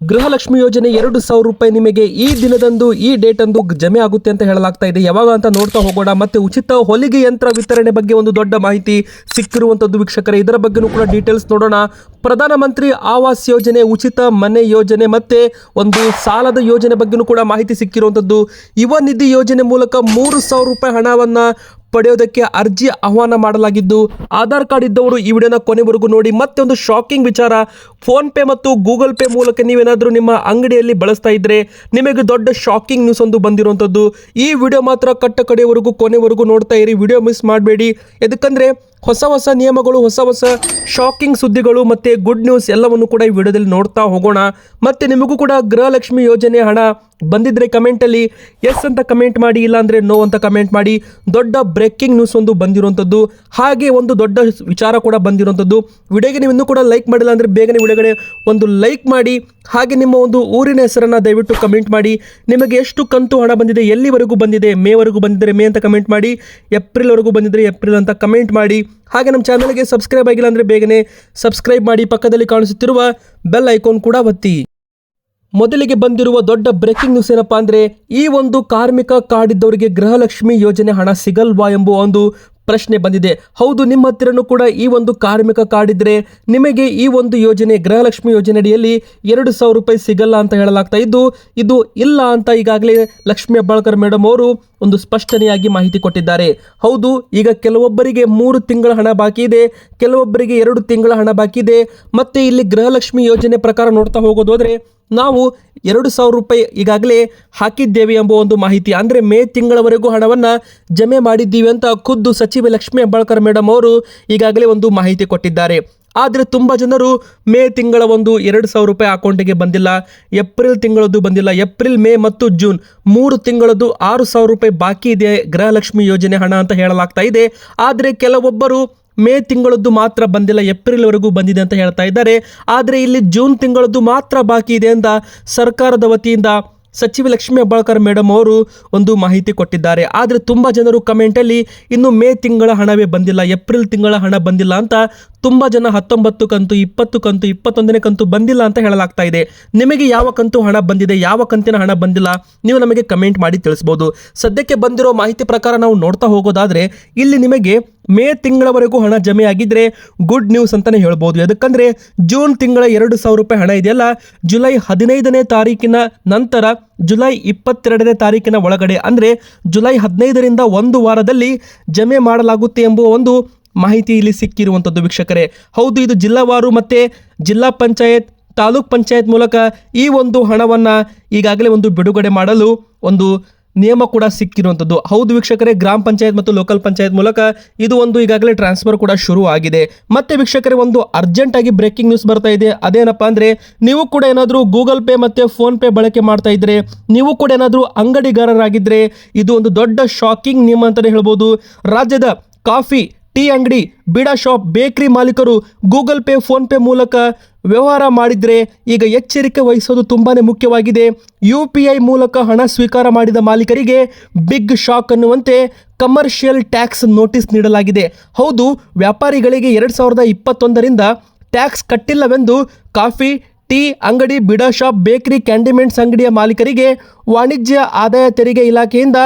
ಗೃಹಲಕ್ಷ್ಮಿ ಯೋಜನೆ ಎರಡು ಸಾವಿರ ರೂಪಾಯಿ ನಿಮಗೆ ಈ ದಿನದಂದು, ಈ ಡೇಟ್ ಅಂದು ಜಮೆ ಆಗುತ್ತೆ ಅಂತ ಹೇಳಲಾಗ್ತಾ ಇದೆ. ಯಾವಾಗ ಅಂತ ನೋಡ್ತಾ ಹೋಗೋಣ. ಮತ್ತೆ ಉಚಿತ ಹೊಲಿಗೆ ಯಂತ್ರ ವಿತರಣೆ ಬಗ್ಗೆ ಒಂದು ದೊಡ್ಡ ಮಾಹಿತಿ ಸಿಕ್ಕಿರುವಂತದ್ದು ವೀಕ್ಷಕರೇ. ಇದರ ಬಗ್ಗೆನೂ ಕೂಡ ಡೀಟೇಲ್ಸ್ ನೋಡೋಣ. ಪ್ರಧಾನಮಂತ್ರಿ ಆವಾಸ್ ಯೋಜನೆ, ಉಚಿತ ಮನೆ ಯೋಜನೆ, ಮತ್ತೆ ಒಂದು ಸಾಲದ ಯೋಜನೆ ಬಗ್ಗೆನೂ ಕೂಡ ಮಾಹಿತಿ ಸಿಕ್ಕಿರುವಂತದ್ದು. ಯುವ ನಿಧಿ ಯೋಜನೆ ಮೂಲಕ ಮೂರು ಸಾವಿರ ರೂಪಾಯಿ ಹಣವನ್ನ ಪಡೆಯೋದಕ್ಕೆ ಅರ್ಜಿ ಆಹ್ವಾನ ಮಾಡಲಾಗಿದ್ದು, ಆಧಾರ್ ಕಾರ್ಡ್ ಇದ್ದವರು ಈ ವಿಡಿಯೋನ ಕೊನೆವರೆಗೂ ನೋಡಿ ಮತ್ತೆ ಒಂದು ಶಾಕಿಂಗ್ ವಿಚಾರ ಫೋನ್ ಪೇ ಮತ್ತು ಗೂಗಲ್ ಪೇ ಮೂಲಕ ನೀವೇನಾದರೂ ನಿಮ್ಮ ಅಂಗಡಿಯಲ್ಲಿ ಬಳಸ್ತಾ ಇದ್ರೆ ನಿಮಗೆ ದೊಡ್ಡ ಶಾಕಿಂಗ್ ನ್ಯೂಸ್ ಒಂದು ಬಂದಿರುವಂಥದ್ದು. ಈ ವಿಡಿಯೋ ಮಾತ್ರ ಕಟ್ಟ ಕಡೆಯವರೆಗೂ ಕೊನೆವರೆಗೂ ನೋಡ್ತಾ ಇರಿ. ವಿಡಿಯೋ ಮಿಸ್ ಮಾಡಬೇಡಿ. ಯಾಕಂದ್ರೆ ಹೊಸ ಹೊಸ ನಿಯಮಗಳು, ಹೊಸ ಹೊಸ ಶಾಕಿಂಗ್ ಸುದ್ದಿಗಳು ಮತ್ತೆ ಗುಡ್ ನ್ಯೂಸ್ ಎಲ್ಲವನ್ನು ಕೂಡ ಈ ವಿಡಿಯೋದಲ್ಲಿ ನೋಡ್ತಾ ಹೋಗೋಣ. ಮತ್ತೆ ನಿಮಗೂ ಕೂಡ ಗೃಹಲಕ್ಷ್ಮಿ ಯೋಜನೆ ಹಣ ಬಂದಿದ್ರೆ ಕಮೆಂಟಲ್ಲಿ ಎಸ್ ಅಂತ ಕಮೆಂಟ್ ಮಾಡಿ ಇಲ್ಲಾಂದರೆ ನೋ ಅಂತ ಕಮೆಂಟ್ ಮಾಡಿ. ದೊಡ್ಡ ಬ್ರೇಕಿಂಗ್ ನ್ಯೂಸ್ ಒಂದು ಬಂದಿರುವಂಥದ್ದು. ಹಾಗೆ ಒಂದು ದೊಡ್ಡ ವಿಚಾರ ಕೂಡ ಬಂದಿರುವಂಥದ್ದು. ವಿಡಿಯೋಗೆ ನೀವು ಇನ್ನೂ ಕೂಡ ಲೈಕ್ ಮಾಡಿಲ್ಲ ಅಂದರೆ ಬೇಗನೆ ವಿಡಿಯೋಗಡೆ ಒಂದು ಲೈಕ್ ಮಾಡಿ. ಹಾಗೆ ನಿಮ್ಮ ಒಂದು ಊರಿನ ಹೆಸರನ್ನು ದಯವಿಟ್ಟು ಕಮೆಂಟ್ ಮಾಡಿ. ನಿಮಗೆ ಎಷ್ಟು ಕಂತು ಹಣ ಬಂದಿದೆ, ಎಲ್ಲಿವರೆಗೂ ಬಂದಿದೆ, ಮೇವರೆಗೂ ಬಂದಿದ್ದರೆ ಮೇ ಅಂತ ಕಮೆಂಟ್ ಮಾಡಿ. ಏಪ್ರಿಲ್ವರೆಗೂ ಬಂದಿದ್ದರೆ ಏಪ್ರಿಲ್ ಅಂತ ಕಮೆಂಟ್ ಮಾಡಿ. ಹಾಗೆ ನಮ್ಮ ಚಾನಲ್ಗೆ ಸಬ್ಸ್ಕ್ರೈಬ್ ಆಗಿಲ್ಲ ಅಂದರೆ ಬೇಗನೆ ಸಬ್ಸ್ಕ್ರೈಬ್ ಮಾಡಿ ಪಕ್ಕದಲ್ಲಿ ಕಾಣಿಸುತ್ತಿರುವ ಬೆಲ್ ಐಕಾನ್ ಕೂಡ ಒತ್ತಿ. ಮೊದಲಿಗೆ ಬಂದಿರುವ ದೊಡ್ಡ ಬ್ರೇಕಿಂಗ್ ನ್ಯೂಸ್ ಏನಪ್ಪಾ ಅಂದರೆ ಈ ಒಂದು ಕಾರ್ಮಿಕ ಕಾರ್ಡ್ ಇದ್ದವರಿಗೆ ಗೃಹಲಕ್ಷ್ಮಿ ಯೋಜನೆ ಹಣ ಸಿಗಲ್ವಾ ಎಂಬ ಒಂದು ಪ್ರಶ್ನೆ ಬಂದಿದೆ. ಹೌದು, ನಿಮ್ಮ ಹತ್ತಿರನೂ ಕೂಡ ಈ ಒಂದು ಕಾರ್ಮಿಕ ಕಾರ್ಡ್ ಇದ್ದರೆ ನಿಮಗೆ ಈ ಒಂದು ಯೋಜನೆ, ಗೃಹಲಕ್ಷ್ಮಿ ಯೋಜನೆ ಅಡಿಯಲ್ಲಿ ಎರಡು ಸಾವಿರ ರೂಪಾಯಿ ಸಿಗಲ್ಲ ಅಂತ ಹೇಳಲಾಗ್ತಾ ಇದ್ದು, ಇದು ಇಲ್ಲ ಅಂತ ಈಗಾಗಲೇ ಲಕ್ಷ್ಮೀ ಹೆಬ್ಬಾಳ್ಕರ್ ಮೇಡಮ್ ಅವರು ಒಂದು ಸ್ಪಷ್ಟನೆಯಾಗಿ ಮಾಹಿತಿ ಕೊಟ್ಟಿದ್ದಾರೆ. ಹೌದು, ಈಗ ಕೆಲವೊಬ್ಬರಿಗೆ ಮೂರು ತಿಂಗಳ ಹಣ ಬಾಕಿ ಇದೆ, ಕೆಲವೊಬ್ಬರಿಗೆ ಎರಡು ತಿಂಗಳ ಹಣ ಬಾಕಿ ಇದೆ. ಮತ್ತೆ ಇಲ್ಲಿ ಗೃಹಲಕ್ಷ್ಮಿ ಯೋಜನೆ ಪ್ರಕಾರ ನೋಡ್ತಾ ಹೋಗೋದಾದ್ರೆ ನಾವು ಎರಡು ಸಾವಿರ ರೂಪಾಯಿ ಈಗಾಗಲೇ ಹಾಕಿದ್ದೇವೆ ಎಂಬ ಒಂದು ಮಾಹಿತಿ. ಅಂದರೆ ಮೇ ತಿಂಗಳವರೆಗೂ ಹಣವನ್ನು ಜಮೆ ಮಾಡಿದ್ದೀವಿ ಅಂತ ಖುದ್ದು ಸಚಿವೆ ಲಕ್ಷ್ಮೀ ಹೆಬ್ಬಾಳ್ಕರ್ ಮೇಡಮ್ ಅವರು ಈಗಾಗಲೇ ಒಂದು ಮಾಹಿತಿ ಕೊಟ್ಟಿದ್ದಾರೆ. ಆದರೆ ತುಂಬ ಜನರು ಮೇ ತಿಂಗಳ ಒಂದು ಎರಡು ಸಾವಿರ ರೂಪಾಯಿ ಅಕೌಂಟಿಗೆ ಬಂದಿಲ್ಲ, ಏಪ್ರಿಲ್ ತಿಂಗಳದ್ದು ಬಂದಿಲ್ಲ, ಏಪ್ರಿಲ್, ಮೇ ಮತ್ತು ಜೂನ್. ಮೂರು ತಿಂಗಳದ್ದು ಆರು ಸಾವಿರ ರೂಪಾಯಿ ಬಾಕಿ ಇದೆ, ಗೃಹಲಕ್ಷ್ಮಿ ಯೋಜನೆ ಹಣ ಅಂತ ಹೇಳಲಾಗ್ತಾ ಇದೆ. ಆದರೆ ಕೆಲವೊಬ್ಬರು ಮೇ ತಿಂಗಳದ್ದು ಮಾತ್ರ ಬಂದಿಲ್ಲ, ಏಪ್ರಿಲ್ವರೆಗೂ ಬಂದಿದೆ ಅಂತ ಹೇಳ್ತಾ ಇದ್ದಾರೆ. ಆದರೆ ಇಲ್ಲಿ ಜೂನ್ ತಿಂಗಳದ್ದು ಮಾತ್ರ ಬಾಕಿ ಇದೆ ಅಂತ ಸರ್ಕಾರದ ವತಿಯಿಂದ ಸಚಿವ ಲಕ್ಷ್ಮೀ ಹೆಬ್ಬಾಳ್ಕರ್ ಮೇಡಮ್ ಅವರು ಒಂದು ಮಾಹಿತಿ ಕೊಟ್ಟಿದ್ದಾರೆ. ಆದರೆ ತುಂಬ ಜನರು ಕಮೆಂಟಲ್ಲಿ ಇನ್ನು ಮೇ ತಿಂಗಳ ಹಣವೇ ಬಂದಿಲ್ಲ, ಏಪ್ರಿಲ್ ತಿಂಗಳ ಹಣ ಬಂದಿಲ್ಲ ಅಂತ ತುಂಬ ಜನ ಹತ್ತೊಂಬತ್ತು ಕಂತು, ಇಪ್ಪತ್ತು ಕಂತು, ಇಪ್ಪತ್ತೊಂದನೇ ಕಂತು ಬಂದಿಲ್ಲ ಅಂತ ಹೇಳಲಾಗ್ತಾ ಇದೆ. ನಿಮಗೆ ಯಾವ ಕಂತು ಹಣ ಬಂದಿದೆ, ಯಾವ ಕಂತಿನ ಹಣ ಬಂದಿಲ್ಲ, ನೀವು ನಮಗೆ ಕಮೆಂಟ್ ಮಾಡಿ ತಿಳಿಸ್ಬೋದು. ಸದ್ಯಕ್ಕೆ ಬಂದಿರೋ ಮಾಹಿತಿ ಪ್ರಕಾರ ನಾವು ನೋಡ್ತಾ ಹೋಗೋದಾದ್ರೆ ಇಲ್ಲಿ ನಿಮಗೆ ಮೇ ತಿಂಗಳವರೆಗೂ ಹಣ ಜಮೆ ಆಗಿದ್ರೆ ಗುಡ್ ನ್ಯೂಸ್ ಅಂತಾನೆ ಹೇಳ್ಬೋದು. ಯಾಕಂದ್ರೆ ಜೂನ್ ತಿಂಗಳ ಎರಡು ಸಾವಿರ ರೂಪಾಯಿ ಹಣ ಇದೆಯಲ್ಲ, ಜುಲೈ ಹದಿನೈದನೇ ತಾರೀಕಿನ ನಂತರ, ಜುಲೈ ಇಪ್ಪತ್ತೆರಡನೇ ತಾರೀಕಿನ ಒಳಗಡೆ ಅಂದರೆ ಜುಲೈ ಹದಿನೈದರಿಂದ ಒಂದು ವಾರದಲ್ಲಿ ಜಮೆ ಮಾಡಲಾಗುತ್ತೆ ಎಂಬುವ ಒಂದು ಮಾಹಿತಿ ಇಲ್ಲಿ ಸಿಕ್ಕಿರುವಂಥದ್ದು ವೀಕ್ಷಕರೇ. ಹೌದು, ಇದು ಜಿಲ್ಲಾವಾರು ಮತ್ತು ಜಿಲ್ಲಾ ಪಂಚಾಯತ್, ತಾಲೂಕ್ ಪಂಚಾಯತ್ ಮೂಲಕ ಈ ಒಂದು ಹಣವನ್ನು ಈಗಾಗಲೇ ಒಂದು ಬಿಡುಗಡೆ ಮಾಡಲು ಒಂದು ನಿಯಮ ಕೂಡ ಸಿಕ್ಕಿರುವಂಥದ್ದು. ಹೌದು ವೀಕ್ಷಕರೇ, ಗ್ರಾಮ ಪಂಚಾಯತ್ ಮತ್ತು ಲೋಕಲ್ ಪಂಚಾಯತ್ ಮೂಲಕ ಇದು ಒಂದು ಈಗಾಗಲೇ ಟ್ರಾನ್ಸ್ಫರ್ ಕೂಡ ಶುರು ಆಗಿದೆ. ಮತ್ತೆ ವೀಕ್ಷಕರೇ, ಒಂದು ಅರ್ಜೆಂಟ್ ಆಗಿ ಬ್ರೇಕಿಂಗ್ ನ್ಯೂಸ್ ಬರ್ತಾ ಇದೆ. ಅದೇನಪ್ಪ ಅಂದ್ರೆ, ನೀವು ಕೂಡ ಏನಾದರೂ ಗೂಗಲ್ ಪೇ ಮತ್ತೆ ಫೋನ್ ಪೇ ಬಳಕೆ ಮಾಡ್ತಾ ಇದ್ರೆ, ನೀವು ಕೂಡ ಏನಾದರೂ ಅಂಗಡಿಗಾರರಾಗಿದ್ರೆ, ಇದು ಒಂದು ದೊಡ್ಡ ಶಾಕಿಂಗ್ ನಿಯಮ ಅಂತಲೇ ಹೇಳ್ಬೋದು. ರಾಜ್ಯದ ಕಾಫಿ ಟೀ ಅಂಗಡಿ, ಬಿಡಾ ಶಾಪ್, ಬೇಕರಿ ಮಾಲೀಕರು ಗೂಗಲ್ ಪೇ, ಫೋನ್ ಪೇ ಮೂಲಕ ವ್ಯವಹಾರ ಮಾಡಿದರೆ ಈಗ ಎಚ್ಚರಿಕೆ ವಹಿಸೋದು ತುಂಬಾ ಮುಖ್ಯವಾಗಿದೆ. ಯು ಪಿ ಐ ಮೂಲಕ ಹಣ ಸ್ವೀಕಾರ ಮಾಡಿದ ಮಾಲೀಕರಿಗೆ ಬಿಗ್ ಶಾಕ್ ಅನ್ನುವಂತೆ ಕಮರ್ಷಿಯಲ್ ಟ್ಯಾಕ್ಸ್ ನೋಟಿಸ್ ನೀಡಲಾಗಿದೆ. ಹೌದು, ವ್ಯಾಪಾರಿಗಳಿಗೆ ಎರಡು ಸಾವಿರದ ಇಪ್ಪತ್ತೊಂದರಿಂದ ಟ್ಯಾಕ್ಸ್ ಕಟ್ಟಿಲ್ಲವೆಂದು ಕಾಫಿ ಟೀ, ಅಂಗಡಿ, ಬಿಡಾ ಶಾಪ್, ಬೇಕರಿ ಕ್ಯಾಂಡಿಮೆಂಟ್ಸ್ ಅಂಗಡಿಯ ಮಾಲೀಕರಿಗೆ ವಾಣಿಜ್ಯ ಆದಾಯ ತೆರಿಗೆ ಇಲಾಖೆಯಿಂದ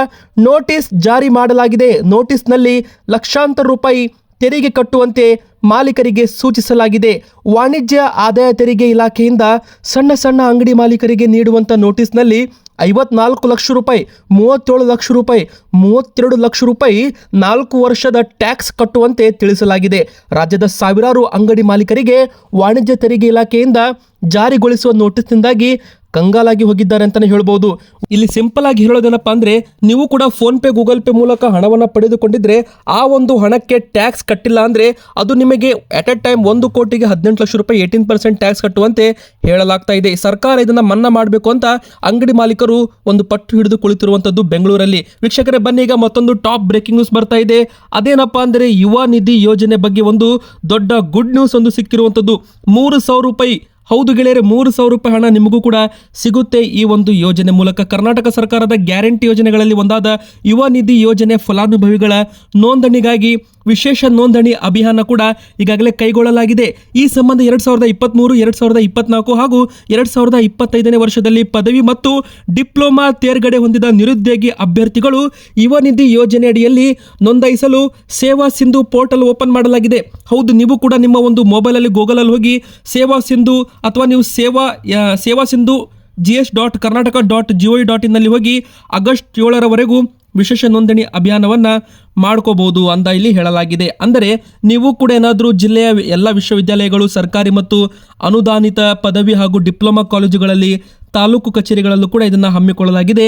ನೋಟಿಸ್ ಜಾರಿ ಮಾಡಲಾಗಿದೆ. ನೋಟಿಸ್ನಲ್ಲಿ ಲಕ್ಷಾಂತರ ರೂಪಾಯಿ ತೆರಿಗೆ ಕಟ್ಟುವಂತೆ ಮಾಲೀಕರಿಗೆ ಸೂಚಿಸಲಾಗಿದೆ. ವಾಣಿಜ್ಯ ಆದಾಯ ತೆರಿಗೆ ಇಲಾಖೆಯಿಂದ ಸಣ್ಣ ಸಣ್ಣ ಅಂಗಡಿ ಮಾಲೀಕರಿಗೆ ನೀಡುವಂಥ ನೋಟಿಸ್ನಲ್ಲಿ ಐವತ್ನಾಲ್ಕು ಲಕ್ಷ ರೂಪಾಯಿ, ಮೂವತ್ತೇಳು ಲಕ್ಷ ರೂಪಾಯಿ, ಮೂವತ್ತೆರಡು ಲಕ್ಷ ರೂಪಾಯಿ ನಾಲ್ಕು ವರ್ಷದ ಟ್ಯಾಕ್ಸ್ ಕಟ್ಟುವಂತೆ ತಿಳಿಸಲಾಗಿದೆ. ರಾಜ್ಯದ ಸಾವಿರಾರು ಅಂಗಡಿ ಮಾಲೀಕರಿಗೆ ವಾಣಿಜ್ಯ ತೆರಿಗೆ ಇಲಾಖೆಯಿಂದ ಜಾರಿಗೊಳಿಸುವ ನೋಟಿಸ್ನಿಂದಾಗಿ ಕಂಗಾಲಾಗಿ ಹೋಗಿದ್ದಾರೆ ಅಂತಲೇ ಹೇಳ್ಬೋದು. ಇಲ್ಲಿ ಸಿಂಪಲ್ ಆಗಿ ಹೇಳೋದೇನಪ್ಪ ಅಂದರೆ, ನೀವು ಕೂಡ ಫೋನ್ ಪೇ, ಗೂಗಲ್ ಪೇ ಮೂಲಕ ಹಣವನ್ನು ಪಡೆದುಕೊಂಡಿದ್ರೆ ಆ ಒಂದು ಹಣಕ್ಕೆ ಟ್ಯಾಕ್ಸ್ ಕಟ್ಟಿಲ್ಲ ಅಂದರೆ ಅದು ನಿಮಗೆ ಅಟ್ ಎ ಟೈಮ್ ಒಂದು ಕೋಟಿಗೆ ಹದಿನೆಂಟು ಲಕ್ಷ ರೂಪಾಯಿ ಏಯ್ಟೀನ್ ಪರ್ಸೆಂಟ್ ಟ್ಯಾಕ್ಸ್ ಕಟ್ಟುವಂತೆ ಹೇಳಲಾಗ್ತಾ ಇದೆ. ಸರ್ಕಾರ ಇದನ್ನು ಮನ್ನಾ ಮಾಡಬೇಕು ಅಂತ ಅಂಗಡಿ ಮಾಲೀಕರು ಒಂದು ಪಟ್ಟು ಹಿಡಿದು ಕುಳಿತಿರುವಂಥದ್ದು ಬೆಂಗಳೂರಲ್ಲಿ. ವೀಕ್ಷಕರೇ, ಬನ್ನಿ ಈಗ ಮತ್ತೊಂದು ಟಾಪ್ ಬ್ರೇಕಿಂಗ್ ನ್ಯೂಸ್ ಬರ್ತಾ ಇದೆ. ಅದೇನಪ್ಪ ಅಂದರೆ ಯುವ ನಿಧಿ ಯೋಜನೆ ಬಗ್ಗೆ ಒಂದು ದೊಡ್ಡ ಗುಡ್ ನ್ಯೂಸ್ ಒಂದು ಸಿಕ್ಕಿರುವಂಥದ್ದು ಮೂರು ಸಾವಿರ ರೂಪಾಯಿ ಹೌದು ಗೆಳೆಯರೆ, ಮೂರು ಸಾವಿರ ರೂಪಾಯಿ ಹಣ ನಿಮಗೂ ಕೂಡ ಸಿಗುತ್ತೆ ಈ ಒಂದು ಯೋಜನೆ ಮೂಲಕ. ಕರ್ನಾಟಕ ಸರ್ಕಾರದ ಗ್ಯಾರಂಟಿ ಯೋಜನೆಗಳಲ್ಲಿ ಒಂದಾದ ಯುವ ನಿಧಿ ಯೋಜನೆ ಫಲಾನುಭವಿಗಳ ನೋಂದಣಿಗಾಗಿ ವಿಶೇಷ ನೋಂದಣಿ ಅಭಿಯಾನ ಕೂಡ ಈಗಾಗಲೇ ಕೈಗೊಳ್ಳಲಾಗಿದೆ. ಈ ಸಂಬಂಧ ಎರಡ್ ಸಾವಿರದ ಇಪ್ಪತ್ತ್ಮೂರು ಎರಡು ಸಾವಿರದ ಇಪ್ಪತ್ನಾಲ್ಕು ಹಾಗೂ ಎರಡ್ ಸಾವಿರದ ಇಪ್ಪತ್ತೈದನೇ ವರ್ಷದಲ್ಲಿ ಪದವಿ ಮತ್ತು ಡಿಪ್ಲೊಮಾ ತೇರ್ಗಡೆ ಹೊಂದಿದ ನಿರುದ್ಯೋಗಿ ಅಭ್ಯರ್ಥಿಗಳು ಯುವ ನಿಧಿ ಯೋಜನೆ ಅಡಿಯಲ್ಲಿ ನೋಂದಾಯಿಸಲು ಸೇವಾ ಸಿಂಧು ಪೋರ್ಟಲ್ ಓಪನ್ ಮಾಡಲಾಗಿದೆ. ಹೌದು, ನೀವು ಕೂಡ ನಿಮ್ಮ ಒಂದು ಮೊಬೈಲಲ್ಲಿ ಗೂಗಲಲ್ಲಿ ಹೋಗಿ ಸೇವಾ ಸಿಂಧು ಅಥವಾ ನೀವು Seva Seva Sindhu G S dot Karnataka dot G O dot ಇನ್ನಲ್ಲಿ ಹೋಗಿ ಆಗಸ್ಟ್ ಏಳರವರೆಗೂ ವಿಶೇಷ ನೋಂದಣಿ ಅಭಿಯಾನವನ್ನು ಮಾಡ್ಕೋಬಹುದು ಅಂತ ಇಲ್ಲಿ ಹೇಳಲಾಗಿದೆ. ಅಂದರೆ ನೀವು ಕೂಡ ಏನಾದರೂ ಜಿಲ್ಲೆಯ ಎಲ್ಲ ವಿಶ್ವವಿದ್ಯಾಲಯಗಳು, ಸರ್ಕಾರಿ ಮತ್ತು ಅನುದಾನಿತ ಪದವಿ ಹಾಗೂ ಡಿಪ್ಲೊಮಾ ಕಾಲೇಜುಗಳಲ್ಲಿ ತಾಲೂಕು ಕಚೇರಿಗಳಲ್ಲೂ ಕೂಡ ಇದನ್ನು ಹಮ್ಮಿಕೊಳ್ಳಲಾಗಿದೆ.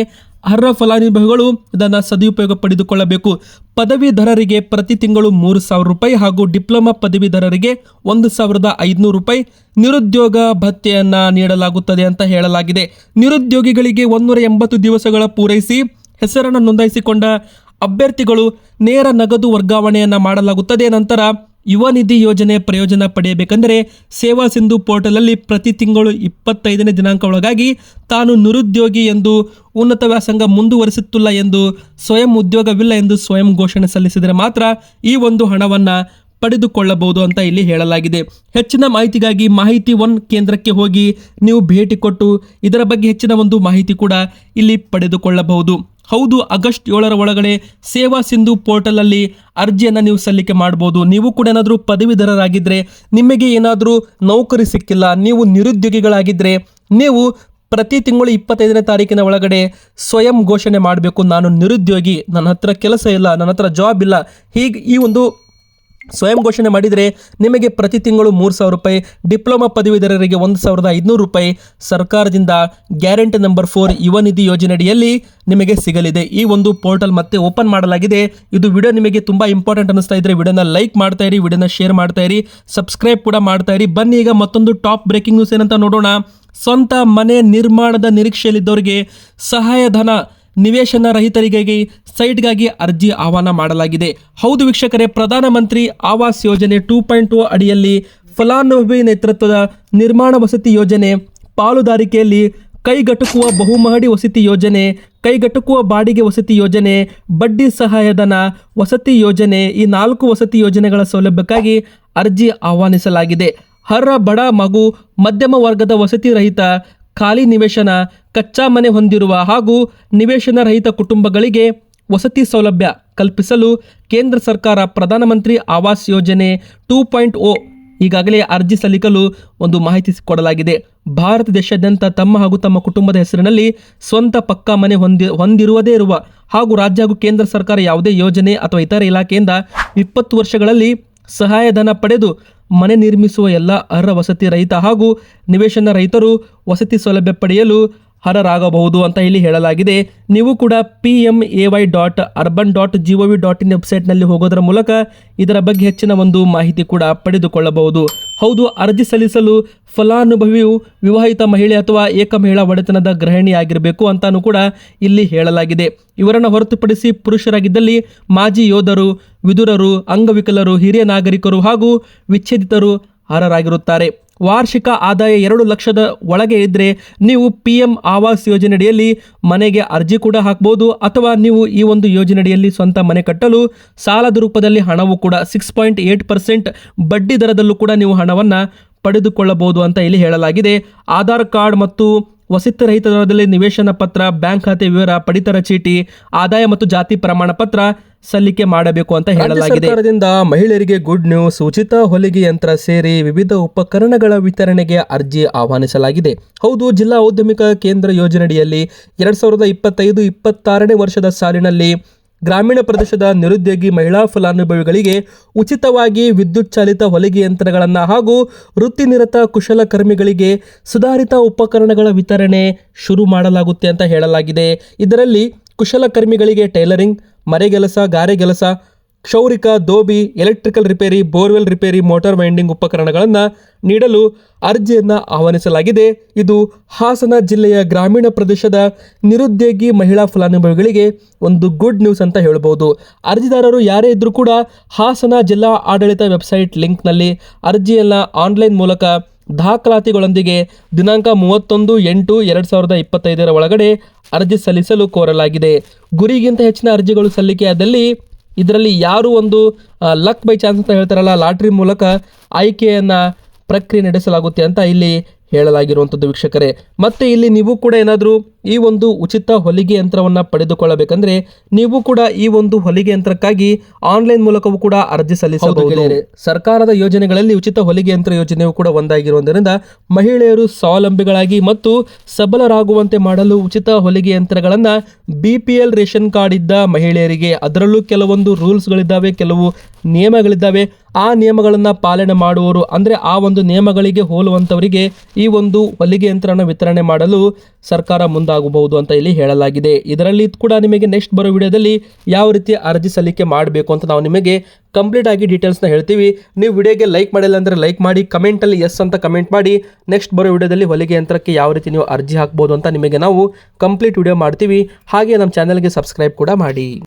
ಅರ್ಹ ಫಲಾನುಭವಿಗಳು ಇದನ್ನು ಸದುಪಯೋಗ ಪಡೆದುಕೊಳ್ಳಬೇಕು. ಪದವೀಧರರಿಗೆ ಪ್ರತಿ ತಿಂಗಳು ಮೂರು ಸಾವಿರ ರೂಪಾಯಿ ಹಾಗೂ ಡಿಪ್ಲೊಮಾ ಪದವೀಧರರಿಗೆ ಒಂದು ಸಾವಿರದ ಐದುನೂರು ರೂಪಾಯಿ ನಿರುದ್ಯೋಗ ಭತ್ಯೆಯನ್ನು ನೀಡಲಾಗುತ್ತದೆ ಅಂತ ಹೇಳಲಾಗಿದೆ. ನಿರುದ್ಯೋಗಿಗಳಿಗೆ ಒಂದೂರ ಎಂಬತ್ತು ದಿವಸಗಳ ಪೂರೈಸಿ ಹೆಸರನ್ನು ನೋಂದಾಯಿಸಿಕೊಂಡ ಅಭ್ಯರ್ಥಿಗಳು ನೇರ ನಗದು ವರ್ಗಾವಣೆಯನ್ನು ಮಾಡಲಾಗುತ್ತದೆ. ನಂತರ ಯುವ ನಿಧಿ ಯೋಜನೆ ಪ್ರಯೋಜನ ಪಡೆಯಬೇಕೆಂದರೆ ಸೇವಾ ಸಿಂಧು ಪೋರ್ಟಲಲ್ಲಿ ಪ್ರತಿ ತಿಂಗಳು ಇಪ್ಪತ್ತೈದನೇ ದಿನಾಂಕ ಒಳಗಾಗಿ ತಾನು ನಿರುದ್ಯೋಗಿ ಎಂದು ಉನ್ನತ ವ್ಯಾಸಂಗ ಮುಂದುವರಿಸುತ್ತಿಲ್ಲ ಎಂದು ಸ್ವಯಂ ಉದ್ಯೋಗವಿಲ್ಲ ಎಂದು ಸ್ವಯಂ ಘೋಷಣೆ ಸಲ್ಲಿಸಿದರೆ ಮಾತ್ರ ಈ ಒಂದು ಹಣವನ್ನು ಪಡೆದುಕೊಳ್ಳಬಹುದು ಅಂತ ಇಲ್ಲಿ ಹೇಳಲಾಗಿದೆ. ಹೆಚ್ಚಿನ ಮಾಹಿತಿಗಾಗಿ ಮಾಹಿತಿ ಒನ್ ಕೇಂದ್ರಕ್ಕೆ ಹೋಗಿ ನೀವು ಭೇಟಿ ಕೊಟ್ಟು ಇದರ ಬಗ್ಗೆ ಹೆಚ್ಚಿನ ಒಂದು ಮಾಹಿತಿ ಕೂಡ ಇಲ್ಲಿ ಪಡೆದುಕೊಳ್ಳಬಹುದು. ಹೌದು, ಆಗಸ್ಟ್ ಏಳರ ಒಳಗಡೆ ಸೇವಾ ಸಿಂಧು ಪೋರ್ಟಲಲ್ಲಿ ಅರ್ಜಿಯನ್ನು ನೀವು ಸಲ್ಲಿಕೆ ಮಾಡ್ಬೋದು. ನೀವು ಕೂಡ ಏನಾದರೂ ಪದವೀಧರರಾಗಿದ್ದರೆ ನಿಮಗೆ ಏನಾದರೂ ನೌಕರಿ ಸಿಕ್ಕಿಲ್ಲ, ನೀವು ನಿರುದ್ಯೋಗಿಗಳಾಗಿದ್ದರೆ ನೀವು ಪ್ರತಿ ತಿಂಗಳು ಇಪ್ಪತ್ತೈದನೇ ತಾರೀಕಿನ ಒಳಗಡೆ ಸ್ವಯಂ ಘೋಷಣೆ ಮಾಡಬೇಕು. ನಾನು ನಿರುದ್ಯೋಗಿ, ನನ್ನ ಹತ್ರ ಕೆಲಸ ಇಲ್ಲ, ನನ್ನ ಹತ್ರ ಜಾಬ್ ಇಲ್ಲ. ಹೀಗೆ ಈ ಒಂದು ಸ್ವಯಂ ಘೋಷಣೆ ಮಾಡಿದರೆ ನಿಮಗೆ ಪ್ರತಿ ತಿಂಗಳು ಮೂರು ಸಾವಿರ ರೂಪಾಯಿ, ಡಿಪ್ಲೊಮಾ ಪದವೀಧರರಿಗೆ ಒಂದು ಸಾವಿರದ ಐದುನೂರು ರೂಪಾಯಿ. ಸರ್ಕಾರದಿಂದ ಗ್ಯಾರಂಟಿ ನಂಬರ್ ಫೋರ್ ಯುವ ನಿಧಿ ಯೋಜನೆಯಡಿಯಲ್ಲಿ ನಿಮಗೆ ಸಿಗಲಿದೆ. ಈ ಒಂದು ಪೋರ್ಟಲ್ ಮತ್ತೆ ಓಪನ್ ಮಾಡಲಾಗಿದೆ. ಇದು ವಿಡಿಯೋ ನಿಮಗೆ ತುಂಬ ಇಂಪಾರ್ಟೆಂಟ್ ಅನ್ನಿಸ್ತಾ ಇದ್ರೆ ವಿಡಿಯೋನ ಲೈಕ್ ಮಾಡ್ತಾ ಇರಿ, ವಿಡಿಯೋನ ಶೇರ್ ಮಾಡ್ತಾ ಇರಿ, ಸಬ್ಸ್ಕ್ರೈಬ್ ಕೂಡ ಮಾಡ್ತಾ ಇರಿ. ಬನ್ನಿ ಈಗ ಮತ್ತೊಂದು ಟಾಪ್ ಬ್ರೇಕಿಂಗ್ ನ್ಯೂಸ್ ಏನಂತ ನೋಡೋಣ. ಸ್ವಂತ ಮನೆ ನಿರ್ಮಾಣದ ನಿರೀಕ್ಷೆಯಲ್ಲಿದ್ದವರಿಗೆ ಸಹಾಯಧನ ನಿವೇಶನ ರಹಿತರಿಗಾಗಿ ಸೈಟ್ಗಾಗಿ ಅರ್ಜಿ ಆಹ್ವಾನ ಮಾಡಲಾಗಿದೆ. ಹೌದು ವೀಕ್ಷಕರೇ, ಪ್ರಧಾನಮಂತ್ರಿ ಆವಾಸ್ ಯೋಜನೆ ಟೂ ಪಾಯಿಂಟ್ ಟು ಅಡಿಯಲ್ಲಿ ಫಲಾನುಭವಿ ನೇತೃತ್ವದ ನಿರ್ಮಾಣ ವಸತಿ ಯೋಜನೆ ಪಾಲುದಾರಿಕೆಯಲ್ಲಿ ಕೈಗಟುಕುವ ಬಹುಮಹಡಿ ವಸತಿ ಯೋಜನೆ, ಕೈಗಟುಕುವ ಬಾಡಿಗೆ ವಸತಿ ಯೋಜನೆ, ಬಡ್ಡಿ ಸಹಾಯಧನ ವಸತಿ ಯೋಜನೆ ಈ ನಾಲ್ಕು ವಸತಿ ಯೋಜನೆಗಳ ಸೌಲಭ್ಯಕ್ಕಾಗಿ ಅರ್ಜಿ ಆಹ್ವಾನಿಸಲಾಗಿದೆ. ಹರ್ರ ಬಡ ಮಗು, ಮಧ್ಯಮ ವರ್ಗದ ವಸತಿ ರಹಿತ ಖಾಲಿ ನಿವೇಶನ ಕಚ್ಚಾ ಮನೆ ಹೊಂದಿರುವ ಹಾಗೂ ನಿವೇಶನ ರಹಿತ ಕುಟುಂಬಗಳಿಗೆ ವಸತಿ ಸೌಲಭ್ಯ ಕಲ್ಪಿಸಲು ಕೇಂದ್ರ ಸರ್ಕಾರ ಪ್ರಧಾನಮಂತ್ರಿ ಆವಾಸ್ ಯೋಜನೆ ಟೂ ಪಾಯಿಂಟ್ ಓ ಈಗಾಗಲೇ ಅರ್ಜಿ ಸಲ್ಲಿಸಲು ಒಂದು ಮಾಹಿತಿ ಕೊಡಲಾಗಿದೆ. ಭಾರತ ದೇಶಾದ್ಯಂತ ತಮ್ಮ ಹಾಗೂ ತಮ್ಮ ಕುಟುಂಬದ ಹೆಸರಿನಲ್ಲಿ ಸ್ವಂತ ಪಕ್ಕಾ ಮನೆ ಹೊಂದಿ, ಹೊಂದಿರುವುದೇ ಇರುವ ಹಾಗೂ ರಾಜ್ಯ ಹಾಗೂ ಕೇಂದ್ರ ಸರ್ಕಾರ ಯಾವುದೇ ಯೋಜನೆ ಅಥವಾ ಇತರ ಇಲಾಖೆಯಿಂದ ಇಪ್ಪತ್ತು ವರ್ಷಗಳಲ್ಲಿ ಸಹಾಯಧನ ಪಡೆದು ಮನೆ ನಿರ್ಮಿಸುವ ಎಲ್ಲ ಅರ್ಹ ವಸತಿ ರಹಿತ ಹಾಗೂ ನಿವೇಶನ ರೈತರು ವಸತಿ ಸೌಲಭ್ಯ ಪಡೆಯಲು ಅರ್ಹರಾಗಬಹುದು ಅಂತ ಇಲ್ಲಿ ಹೇಳಲಾಗಿದೆ. ನೀವು ಕೂಡ P M A Y dot urban dot G O V dot in ವೆಬ್ಸೈಟ್ನಲ್ಲಿ ಹೋಗೋದರ ಮೂಲಕ ಇದರ ಬಗ್ಗೆ ಹೆಚ್ಚಿನ ಒಂದು ಮಾಹಿತಿ ಕೂಡ ಪಡೆದುಕೊಳ್ಳಬಹುದು. ಹೌದು, ಅರ್ಜಿ ಸಲ್ಲಿಸಲು ಫಲಾನುಭವಿಯು ವಿವಾಹಿತ ಮಹಿಳೆ ಅಥವಾ ಏಕ ಮಹಿಳಾ ಒಡೆತನದ ಗೃಹಿಣಿಯಾಗಿರಬೇಕು ಅಂತಾನೂ ಕೂಡ ಇಲ್ಲಿ ಹೇಳಲಾಗಿದೆ. ಇವರನ್ನು ಹೊರತುಪಡಿಸಿ ಪುರುಷರಾಗಿದ್ದಲ್ಲಿ ಮಾಜಿ ಯೋಧರು, ವಿದುರರು, ಅಂಗವಿಕಲರು, ಹಿರಿಯ ನಾಗರಿಕರು ಹಾಗೂ ವಿಚ್ಛೇದಿತರು ಅರ್ಹರಾಗಿರುತ್ತಾರೆ ವಾರ್ಷಿಕ ಆದಾಯ ಎರಡು ಲಕ್ಷದ ಒಳಗೆ ಇದ್ದರೆ ನೀವು ಪಿ ಎಂ ಆವಾಸ್ ಯೋಜನೆಯಡಿಯಲ್ಲಿ ಮನೆಗೆ ಅರ್ಜಿ ಕೂಡ ಹಾಕ್ಬೋದು, ಅಥವಾ ನೀವು ಈ ಒಂದು ಯೋಜನೆಯಡಿಯಲ್ಲಿ ಸ್ವಂತ ಮನೆ ಕಟ್ಟಲು ಸಾಲದ ರೂಪದಲ್ಲಿ ಹಣವು ಕೂಡ ಸಿಕ್ಸ್ ಪಾಯಿಂಟ್ ಏಟ್ ಪರ್ಸೆಂಟ್ ಬಡ್ಡಿ ದರದಲ್ಲೂ ಕೂಡ ನೀವು ಹಣವನ್ನು ಪಡೆದುಕೊಳ್ಳಬಹುದು ಅಂತ ಇಲ್ಲಿ ಹೇಳಲಾಗಿದೆ. ಆಧಾರ್ ಕಾರ್ಡ್ ಮತ್ತು ವಸತಿ ರಹಿತ ದರದಲ್ಲಿ ನಿವೇಶನ ಪತ್ರ, ಬ್ಯಾಂಕ್ ಖಾತೆ ವಿವರ, ಪಡಿತರ ಚೀಟಿ, ಆದಾಯ ಮತ್ತು ಜಾತಿ ಪ್ರಮಾಣ ಪತ್ರ ಸಲ್ಲಿಕೆ ಮಾಡಬೇಕು ಅಂತ ಹೇಳಲಾಗಿದೆ. ಸರ್ಕಾರದಿಂದ ಮಹಿಳೆಯರಿಗೆ ಗುಡ್ ನ್ಯೂಸ್ ಉಚಿತ ಹೊಲಿಗೆ ಯಂತ್ರ ಸೇರಿ ವಿವಿಧ ಉಪಕರಣಗಳ ವಿತರಣೆಗೆ ಅರ್ಜಿ ಆಹ್ವಾನಿಸಲಾಗಿದೆ. ಹೌದು ಜಿಲ್ಲಾ ಔದ್ಯಮಿಕ ಕೇಂದ್ರ ಯೋಜನೆಯಡಿಯಲ್ಲಿ ಎರಡ್ ಸಾವಿರದ ಇಪ್ಪತ್ತೈದು ಇಪ್ಪತ್ತಾರನೇ ವರ್ಷದ ಸಾಲಿನಲ್ಲಿ ಗ್ರಾಮೀಣ ಪ್ರದೇಶದ ನಿರುದ್ಯೋಗಿ ಮಹಿಳಾ ಫಲಾನುಭವಿಗಳಿಗೆ ಉಚಿತವಾಗಿ ವಿದ್ಯುತ್ ಚಾಲಿತ ಹೊಲಿಗೆ ಯಂತ್ರಗಳನ್ನು ಹಾಗೂ ವೃತ್ತಿನಿರತ ಕುಶಲಕರ್ಮಿಗಳಿಗೆ ಸುಧಾರಿತ ಉಪಕರಣಗಳ ವಿತರಣೆ ಶುರು ಮಾಡಲಾಗುತ್ತೆ ಅಂತ ಹೇಳಲಾಗಿದೆ. ಇದರಲ್ಲಿ ಕುಶಲಕರ್ಮಿಗಳಿಗೆ ಟೈಲರಿಂಗ್ ಮರೆಗೆಲಸ ಗಾರೆಗೆಲಸ ಕ್ಷೌರಿಕ, dhobi, electrical repair, borewell repair, motor winding ಉಪಕರಣಗಳನ್ನು ನೀಡಲು ಅರ್ಜಿಯನ್ನು ಆಹ್ವಾನಿಸಲಾಗಿದೆ. ಇದು ಹಾಸನ ಜಿಲ್ಲೆಯ ಗ್ರಾಮೀಣ ಪ್ರದೇಶದ ನಿರುದ್ಯೋಗಿ ಮಹಿಳಾ ಫಲಾನುಭವಿಗಳಿಗೆ ಒಂದು ಗುಡ್ ನ್ಯೂಸ್ ಅಂತ ಹೇಳ್ಬೋದು. ಅರ್ಜಿದಾರರು ಯಾರೇ ಇದ್ದರೂ ಕೂಡ ಹಾಸನ ಜಿಲ್ಲಾ ಆಡಳಿತ ವೆಬ್ಸೈಟ್ ಲಿಂಕ್ನಲ್ಲಿ ಅರ್ಜಿಯನ್ನು ಆನ್ಲೈನ್ ಮೂಲಕ ದಾಖಲಾತಿಗಳೊಂದಿಗೆ ದಿನಾಂಕ ಮೂವತ್ತೊಂದು ಎಂಟು ಎರಡು ಸಾವಿರದ ಇಪ್ಪತ್ತೈದರ ಒಳಗಡೆ ಅರ್ಜಿ ಸಲ್ಲಿಸಲು ಕೋರಲಾಗಿದೆ. ಗುರಿಗಿಂತ ಹೆಚ್ಚಿನ ಅರ್ಜಿಗಳು ಸಲ್ಲಿಕೆಯಾದಲ್ಲಿ ಇದರಲ್ಲಿ ಯಾರು ಒಂದು ಲಕ್ ಬೈ ಚಾನ್ಸ್ ಅಂತ ಹೇಳ್ತಾರಲ್ಲ, ಲಾಟ್ರಿ ಮೂಲಕ ಆಯ್ಕೆಯನ್ನು ಪ್ರಕ್ರಿಯೆ ನಡೆಸಲಾಗುತ್ತೆ ಅಂತ ಇಲ್ಲಿ ಹೇಳಲಾಗಿರುವಂಥದ್ದು ವೀಕ್ಷಕರೇ. ಮತ್ತೆ ಇಲ್ಲಿ ನೀವು ಕೂಡ ಏನಾದರೂ ಈ ಒಂದು ಉಚಿತ ಹೊಲಿಗೆ ಯಂತ್ರವನ್ನು ಪಡೆದುಕೊಳ್ಳಬೇಕಂದ್ರೆ ನೀವು ಕೂಡ ಈ ಒಂದು ಹೊಲಿಗೆ ಯಂತ್ರಕ್ಕಾಗಿ ಆನ್ಲೈನ್ ಮೂಲಕವೂ ಕೂಡ ಅರ್ಜಿ ಸಲ್ಲಿಸಬಹುದು. ಸರ್ಕಾರದ ಯೋಜನೆಗಳಲ್ಲಿ ಉಚಿತ ಹೊಲಿಗೆ ಯಂತ್ರ ಯೋಜನೆಯು ಕೂಡ ಒಂದಾಗಿರುವುದರಿಂದ ಮಹಿಳೆಯರು ಸ್ವಾವಲಂಬಿಗಳಾಗಿ ಮತ್ತು ಸಬಲರಾಗುವಂತೆ ಮಾಡಲು ಉಚಿತ ಹೊಲಿಗೆ ಯಂತ್ರಗಳನ್ನು B P L ration card ಇದ್ದ ಮಹಿಳೆಯರಿಗೆ ಅದರಲ್ಲೂ ಕೆಲವೊಂದು ರೂಲ್ಸ್ಗಳಿದ್ದಾವೆ ಕೆಲವು ನಿಯಮಗಳಿದ್ದಾವೆ. ಆ ನಿಯಮಗಳನ್ನು ಪಾಲನೆ ಮಾಡುವವರು ಅಂದರೆ ಆ ಒಂದು ನಿಯಮಗಳಿಗೆ ಹೋಲುವಂಥವರಿಗೆ ಈ ಒಂದು ಹೊಲಿಗೆ ಯಂತ್ರನ ವಿತರಣೆ ಮಾಡಲು ಸರ್ಕಾರ ಮುಂದಾಗಬಹುದು ಅಂತ ಇಲ್ಲಿ ಹೇಳಲಾಗಿದೆ. ಇದರಲ್ಲಿ ಕೂಡ ನಿಮಗೆ ನೆಕ್ಸ್ಟ್ ಬರೋ ವಿಡಿಯೋದಲ್ಲಿ ಯಾವ ರೀತಿ ಅರ್ಜಿ ಸಲ್ಲಿಕೆ ಮಾಡಬೇಕು ಅಂತ ನಾವು ನಿಮಗೆ ಕಂಪ್ಲೀಟ್ ಆಗಿ ಡೀಟೇಲ್ಸ್ನ ಹೇಳ್ತೀವಿ. ನೀವು ವಿಡಿಯೋಗೆ ಲೈಕ್ ಮಾಡಿಲ್ಲ ಅಂದರೆ ಲೈಕ್ ಮಾಡಿ ಕಮೆಂಟಲ್ಲಿ ಎಸ್ ಅಂತ ಕಮೆಂಟ್ ಮಾಡಿ ನೆಕ್ಸ್ಟ್ ಬರೋ ವಿಡಿಯೋದಲ್ಲಿ ಹೊಲಿಗೆ ಯಂತ್ರಕ್ಕೆ ಯಾವ ರೀತಿ ನೀವು ಅರ್ಜಿ ಹಾಕ್ಬೋದು ಅಂತ ನಿಮಗೆ ನಾವು ಕಂಪ್ಲೀಟ್ ವಿಡಿಯೋ ಮಾಡ್ತೀವಿ. ಹಾಗೆ ನಮ್ಮ ಚಾನಲ್ಗೆ ಸಬ್ಸ್ಕ್ರೈಬ್ ಕೂಡ ಮಾಡಿ.